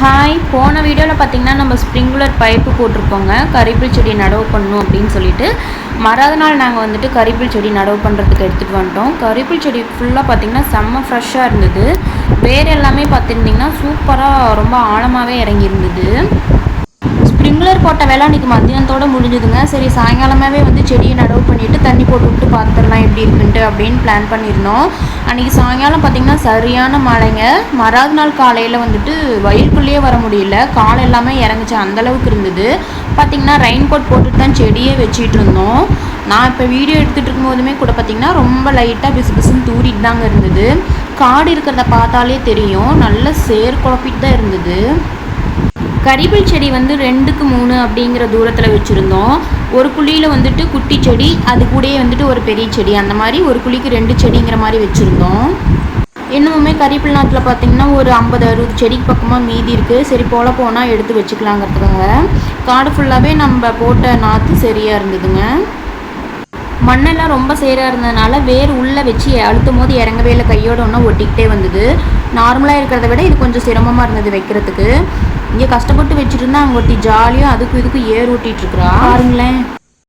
Hi போன வீடியோவில் பார்த்தீங்கன்னா நம்ம ஸ்ப்ரிங்குலர் பைப்பு போட்டிருப்போங்க கறிப்பில் செடி நடவு பண்ணணும் அப்படின்னு சொல்லிட்டு. மறாத நாள் நாங்கள் வந்துட்டு கறிப்பில் செடி நடவு பண்ணுறதுக்கு எடுத்துகிட்டு வந்துட்டோம். கறிப்பில் செடி ஃபுல்லாக பார்த்திங்கன்னா செம்ம ஃப்ரெஷ்ஷாக இருந்தது. வேர் எல்லாமே பார்த்துருந்திங்கன்னா சூப்பராக ரொம்ப ஆழமாகவே இறங்கியிருந்தது. போட்ட வேலை அன்றைக்கி மத்தியானத்தோட முடிஞ்சுதுங்க. சரி சாயங்காலமாகவே வந்து செடியை நடவு பண்ணிவிட்டு தண்ணி போட்டு விட்டு பார்த்துடலாம் எப்படி இருக்குன்ட்டு அப்படின்னு பிளான் பண்ணியிருந்தோம் அன்றைக்கி சாயங்காலம் பார்த்திங்கன்னா சரியான மழைங்க. மறாவது நாள் காலையில் வந்துட்டு வயலுக்குள்ளேயே வர முடியல. கால் எல்லாமே இறங்குச்சு அந்தளவுக்கு இருந்தது. பார்த்திங்கன்னா ரெயின் கோட் போட்டுட்டு தான் செடியே வச்சிட்டு இருந்தோம். நான் இப்போ வீடியோ எடுத்துகிட்டு இருக்கும்போதுமே கூட பார்த்திங்கன்னா ரொம்ப லைட்டாக பிசு பிசுன்னு தூரிட்டு தாங்க இருந்தது. காடு இருக்கிறத பார்த்தாலே தெரியும். நல்லா சேர் குழப்பிட்டு தான் இருந்தது. கரிபில் செடி வந்து ரெண்டுக்கு மூணு அப்படிங்கிற தூரத்தில் வச்சுருந்தோம். ஒரு குழியில் வந்துட்டு குட்டி செடி அது கூடயே வந்துட்டு ஒரு பெரிய செடி. அந்த மாதிரி ஒரு குழிக்கு ரெண்டு செடிங்கிற மாதிரி வச்சுருந்தோம். இன்னுமே கரிப்பில் நாட்டில் பார்த்திங்கன்னா ஒரு ஐம்பது அறுபது செடிக்கு பக்கமாக மீதி இருக்குது சரி போல போனால் எடுத்து வச்சுக்கலாங்கிறதுக்காக. காடு ஃபுல்லாகவே நம்ம போட்ட நாற்று சரியாக இருந்ததுங்க. மண்ணெல்லாம் ரொம்ப சேராக இருந்ததுனால வேர் உள்ளே வச்சு அழுத்தும் போது இறங்கவே இல்லை. கையோட ஒன்றா ஒட்டிக்கிட்டே வந்தது. நார்மலாக இருக்கிறத விட இது கொஞ்சம் சிரமமாக இருந்தது வைக்கிறதுக்கு. இங்கே கஷ்டப்பட்டு வச்சுட்டு இருந்தா அவங்க ஒட்டி ஜாலியாக அதுக்கும் இதுக்கும் ஏர் ஓட்டிகிட்டு இருக்கிறா. பாருங்களேன்.